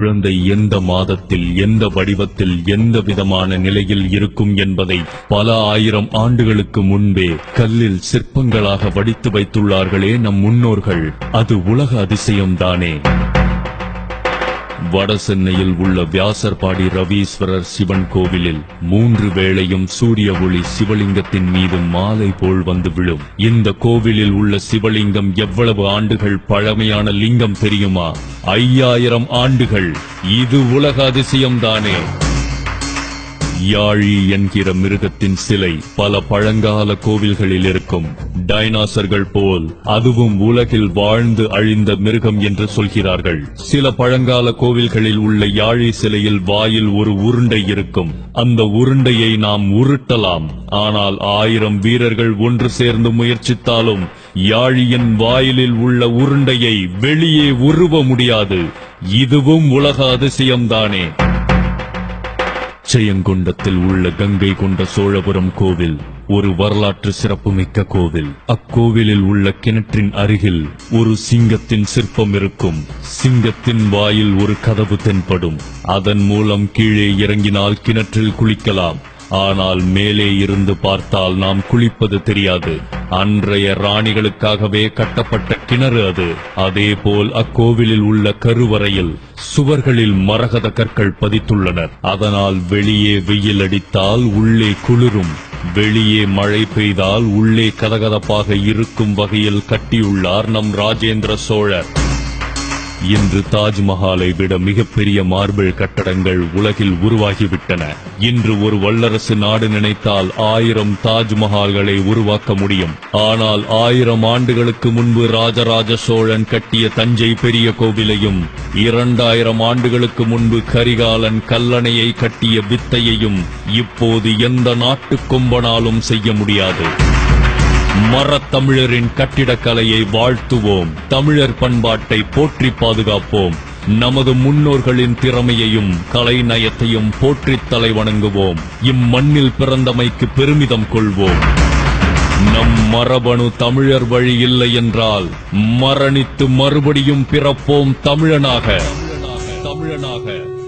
குழந்தை எந்த மாதத்தில் எந்த வடிவத்தில் எந்த விதமான நிலையில் இருக்கும் என்பதை பல ஆயிரம் ஆண்டுகளுக்கு முன்பே கல்லில் சிற்பங்களாக வடித்து வைத்துள்ளார்களே நம் முன்னோர்கள். அது உலக அதிசயம்தானே. வட சென்னையில் உள்ள வியாசர்பாடி ரவீஸ்வரர் சிவன் கோவிலில் மூன்று வேளையும் சூரிய ஒளி சிவலிங்கத்தின் மீது மாலை போல் வந்து விழும். இந்த கோவிலில் உள்ள சிவலிங்கம் எவ்வளவு ஆண்டுகள் பழமையான லிங்கம் தெரியுமா? ஐயாயிரம் ஆண்டுகள். இது உலக அதிசயம்தானே. யாழி என்கிற மிருகத்தின் சிலை பல பழங்கால கோவில்களில் இருக்கும். டைனாசர்கள் போல் அதுவும் உலகில் வாழ்ந்து அழிந்த மிருகம் என்று சொல்கிறார்கள். சில பழங்கால கோவில்களில் உள்ள யாழி சிலையில் வாயில் ஒரு உருண்டை இருக்கும். அந்த உருண்டையை நாம் உருட்டலாம். ஆனால் ஆயிரம் வீரர்கள் ஒன்று சேர்ந்து முயற்சித்தாலும் யாழியின் வாயிலில் உள்ள உருண்டையை வெளியே உருவ முடியாது. இதுவும் உலக அதிசயம்தானே. செயங்கொண்டத்தில் உள்ள கங்கை கொண்ட சோழபுரம் கோவில் ஒரு வரலாற்று சிறப்புமிக்க கோவில். அக்கோவிலில் உள்ள கிணற்றின் அருகில் ஒரு சிங்கத்தின் சிற்பம் இருக்கும். சிங்கத்தின் வாயில் ஒரு கதவு தென்படும். அதன் மூலம் கீழே இறங்கினால் கிணற்றில் குளிக்கலாம். ஆனால் மேலே இருந்து பார்த்தால் நாம் குளிப்பது தெரியாது. அன்றைய ராணிகளுக்காகவே கட்டப்பட்ட கிணறு அது. அதேபோல் அக்கோவிலில் உள்ள கருவறையில் சுவர்களில் மரகத கற்கள் பதித்துள்ளனர். அதனால் வெளியே வெயில் அடித்தால் உள்ளே குளிரும். வெளியே மழை பெய்தால் உள்ளே கதகதப்பாக இருக்கும் வகையில் கட்டியுள்ளார் நம் ராஜேந்திர சோழர். இன்று தாஜ்மஹாலை விட மிகப்பெரிய மார்பிள் கட்டடங்கள் உலகில் உருவாகிவிட்டன. இன்று ஒரு வல்லரசு நாடு நினைத்தால் ஆயிரம் தாஜ்மஹால்களை உருவாக்க முடியும். ஆனால் ஆயிரம் ஆண்டுகளுக்கு முன்பு ராஜராஜ சோழன் கட்டிய தஞ்சை பெரிய கோவிலையும் இரண்டாயிரம் ஆண்டுகளுக்கு முன்பு கரிகாலன் கல்லணையை கட்டிய வித்தையையும் இப்போது எந்த நாட்டு கொம்பனாலும் செய்ய முடியாது. மரத்தமிழரின் கட்டிடக்கலையை வாழ்த்துவோம். தமிழர் பண்பாட்டை போற்றி பாதுகாப்போம். நமது முன்னோர்களின் திறமையையும் கலை நயத்தையும் போற்றித் தலை வணங்குவோம் இம்மண்ணில் பிறந்தமைக்கு பெருமிதம் கொள்வோம். நம் மரபணு தமிழர் வழி இல்லை என்றால் மரணித்து மறுபடியும் பிறப்போம் தமிழனாக. தமிழனாக.